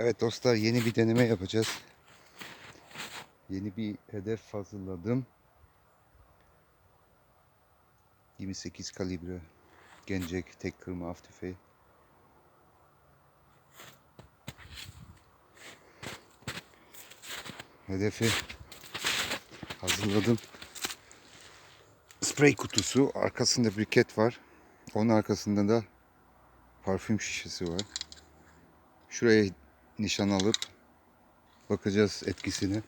Evet dostlar yeni bir deneme yapacağız. Yeni bir hedef hazırladım. 28 kalibre gencek tek kırma af tüfeği. Hedefi hazırladım. Sprey kutusu, arkasında briket var. Onun arkasında da parfüm şişesi var. Şuraya nişan alıp bakacağız etkisini.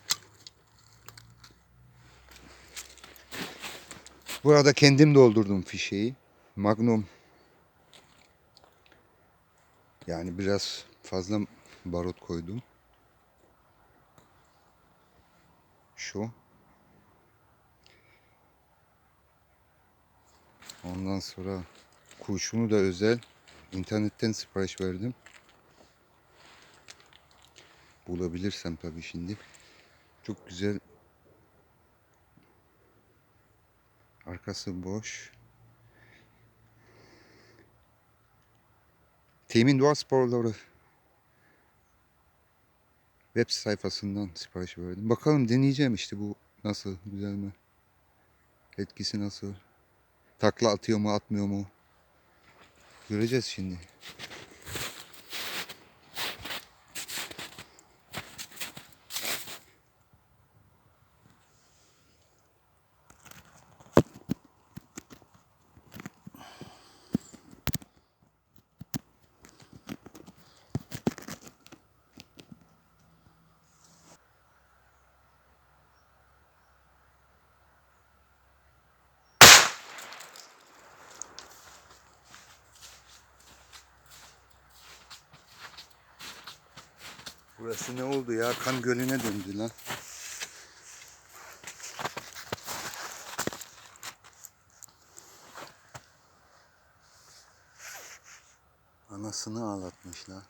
Bu arada kendim doldurdum fişeyi. Magnum yani biraz fazla barut koydum. Şu. Ondan sonra kurşunu da özel internetten sipariş verdim. Bulabilirsem tabii şimdi. Çok güzel. Arkası boş. Temin Doğa Sporları web sayfasından sipariş verdim. Bakalım deneyeceğim işte bu nasıl, güzel mi? Etkisi nasıl? Takla atıyor mu, atmıyor mu? Göreceğiz şimdi. Burası ne oldu ya? Kan gölüne döndü lan. Anasını ağlatmışlar.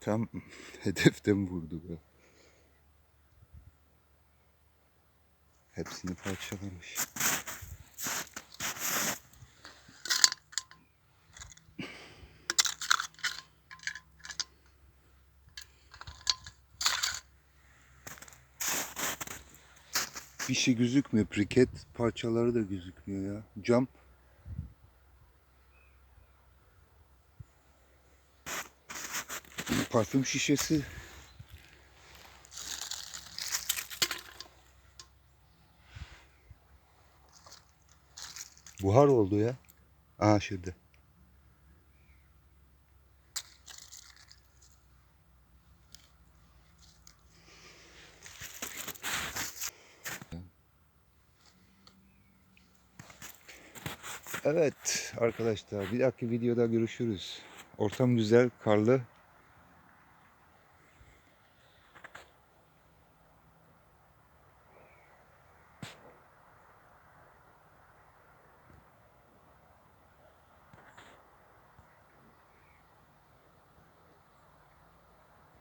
Tam hedeften vurdu be. Hepsini parçalamış. Bir şey gözükmüyor. Briket parçaları da gözükmüyor ya. Cam. Parfüm şişesi. Buhar oldu ya. Aa şurada. Evet arkadaşlar bir dahaki videoda görüşürüz. Ortam güzel, karlı.